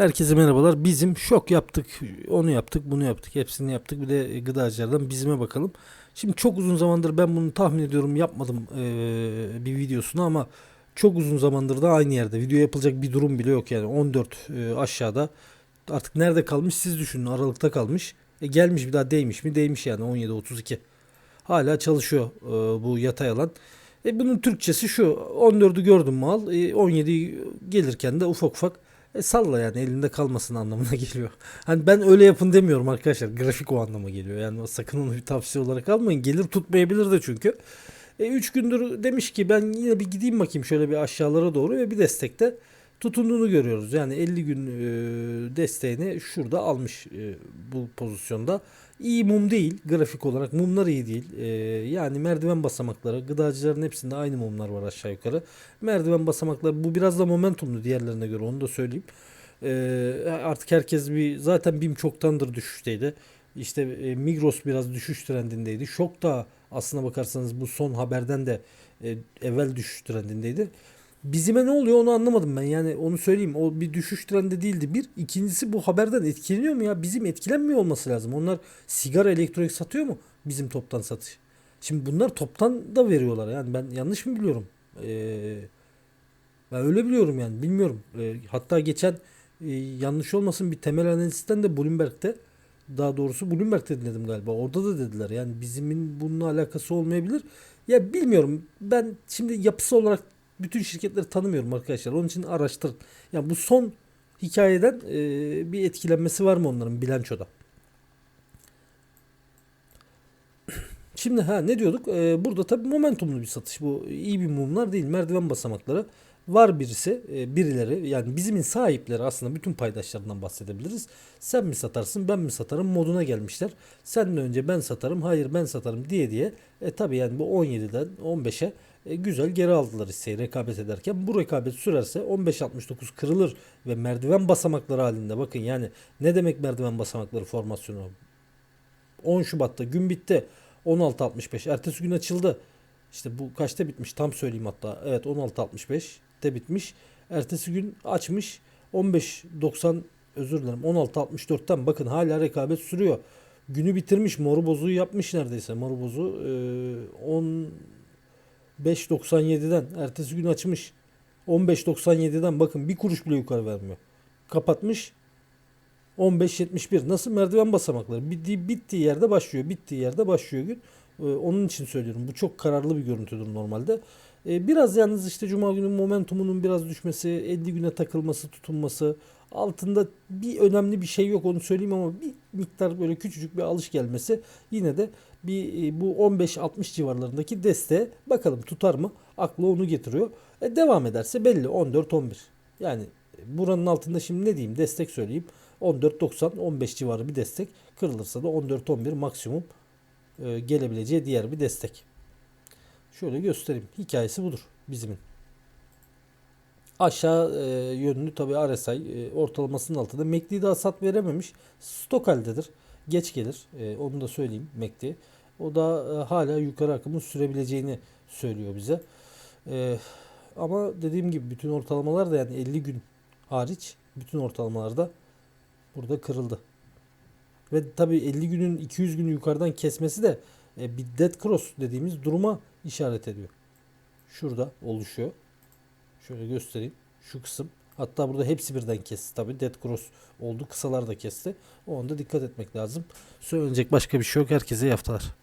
Herkese merhabalar. Bizim şok yaptık, onu yaptık, bunu yaptık, hepsini yaptık. Bir de gıdacılardan bizime bakalım. Şimdi çok uzun zamandır ben bunu tahmin ediyorum yapmadım eee, bir videosunu ama çok uzun zamandır da aynı yerde. Video yapılacak bir durum bile yok yani 14 eee, aşağıda. Artık nerede kalmış siz düşünün aralıkta kalmış. E, gelmiş bir daha değmiş mi? Değmiş yani 17.32. Hala çalışıyor eee, bu yatay alan. E, bunun Türkçesi şu 14'ü gördüm mal e, 17 gelirken de ufak ufak e salla yani elinde kalmasın anlamına geliyor. Hani ben öyle yapın demiyorum arkadaşlar. Grafik o anlama geliyor. Yani sakın onu bir tavsiye olarak almayın. Gelir tutmayabilir de çünkü. 3 gündür demiş ki ben yine bir gideyim bakayım şöyle bir aşağılara doğru ve bir destekte tutunduğunu görüyoruz. Yani 50 gün e, desteğini şurada almış e, bu pozisyonda. İyi mum değil grafik olarak mumlar iyi değil. E, yani merdiven basamakları gıdacıların hepsinde aynı mumlar var aşağı yukarı. Merdiven basamakları bu biraz da momentumlu diğerlerine göre onu da söyleyeyim. E, artık herkes bir zaten BİM çoktandır düşüşteydi. İşte e, Migros biraz düşüş trendindeydi. Şok da aslına bakarsanız bu son haberden de evvel düşüş trendindeydi. Bizime ne oluyor onu anlamadım ben. Yani onu söyleyeyim. O bir düşüş trendi değildi. Bir. ikincisi bu haberden etkileniyor mu ya? Bizim etkilenmiyor olması lazım. Onlar sigara elektronik satıyor mu? Bizim toptan satış. Şimdi bunlar toptan da veriyorlar. Yani ben yanlış mı biliyorum? Ee, ben öyle biliyorum yani. Bilmiyorum. Ee, hatta geçen e, yanlış olmasın bir temel analistten de Bloomberg'te daha doğrusu Bloomberg'te dinledim galiba. Orada da dediler. Yani bizimin bununla alakası olmayabilir. Ya bilmiyorum. Ben şimdi yapısı olarak bütün şirketleri tanımıyorum arkadaşlar. Onun için araştırın. Yani bu son hikayeden e, bir etkilenmesi var mı onların bilançoda? Şimdi ha ne diyorduk? E, burada tabii momentumlu bir satış. Bu iyi bir mumlar değil. Merdiven basamakları. Var birisi, e, birileri yani bizimin sahipleri aslında bütün paydaşlarından bahsedebiliriz. Sen mi satarsın ben mi satarım moduna gelmişler. Senden önce ben satarım hayır ben satarım diye diye. E tabi yani bu 17'den 15'e e, güzel geri aldılar hisseyi rekabet ederken. Bu rekabet sürerse 15.69 kırılır ve merdiven basamakları halinde bakın yani ne demek merdiven basamakları formasyonu? 10 Şubat'ta gün bitti. 16.65 ertesi gün açıldı. İşte bu kaçta bitmiş tam söyleyeyim hatta. Evet 16.65'te bitmiş. Ertesi gün açmış 15.90 özür dilerim 16.64'ten bakın hala rekabet sürüyor. Günü bitirmiş moru bozuğu yapmış neredeyse. Moru bozuğu e, 15.97'den ertesi gün açmış. 15.97'den bakın bir kuruş bile yukarı vermiyor. Kapatmış 15.71 nasıl merdiven basamakları bittiği, bittiği yerde başlıyor bittiği yerde başlıyor gün ee, onun için söylüyorum. Bu çok kararlı bir görüntüdür normalde. Ee, biraz yalnız işte cuma günü momentumunun biraz düşmesi 50 güne takılması tutunması altında bir önemli bir şey yok onu söyleyeyim ama bir miktar böyle küçücük bir alış gelmesi yine de bir e, bu 15-60 civarlarındaki desteğe bakalım tutar mı? Aklı onu getiriyor. E, devam ederse belli 14-11 yani buranın altında şimdi ne diyeyim destek söyleyeyim. 14.90 15 civarı bir destek. Kırılırsa da 14-11 maksimum gelebileceği diğer bir destek. Şöyle göstereyim. Hikayesi budur bizimin. Aşağı e, yönlü tabi RSI e, ortalamasının altında. MACD daha sat verememiş. Stok haldedir. Geç gelir. E, onu da söyleyeyim MACD. O da e, hala yukarı akımın sürebileceğini söylüyor bize. E, ama dediğim gibi bütün ortalamalar da yani 50 gün hariç bütün ortalamalarda burada kırıldı. Ve tabi 50 günün 200 günü yukarıdan kesmesi de e, bir dead cross dediğimiz duruma işaret ediyor. Şurada oluşuyor. Şöyle göstereyim. Şu kısım. Hatta burada hepsi birden kesti tabi. Dead cross oldu. Kısalar da kesti. O anda dikkat etmek lazım. Söylenecek başka bir şey yok. Herkese iyi haftalar.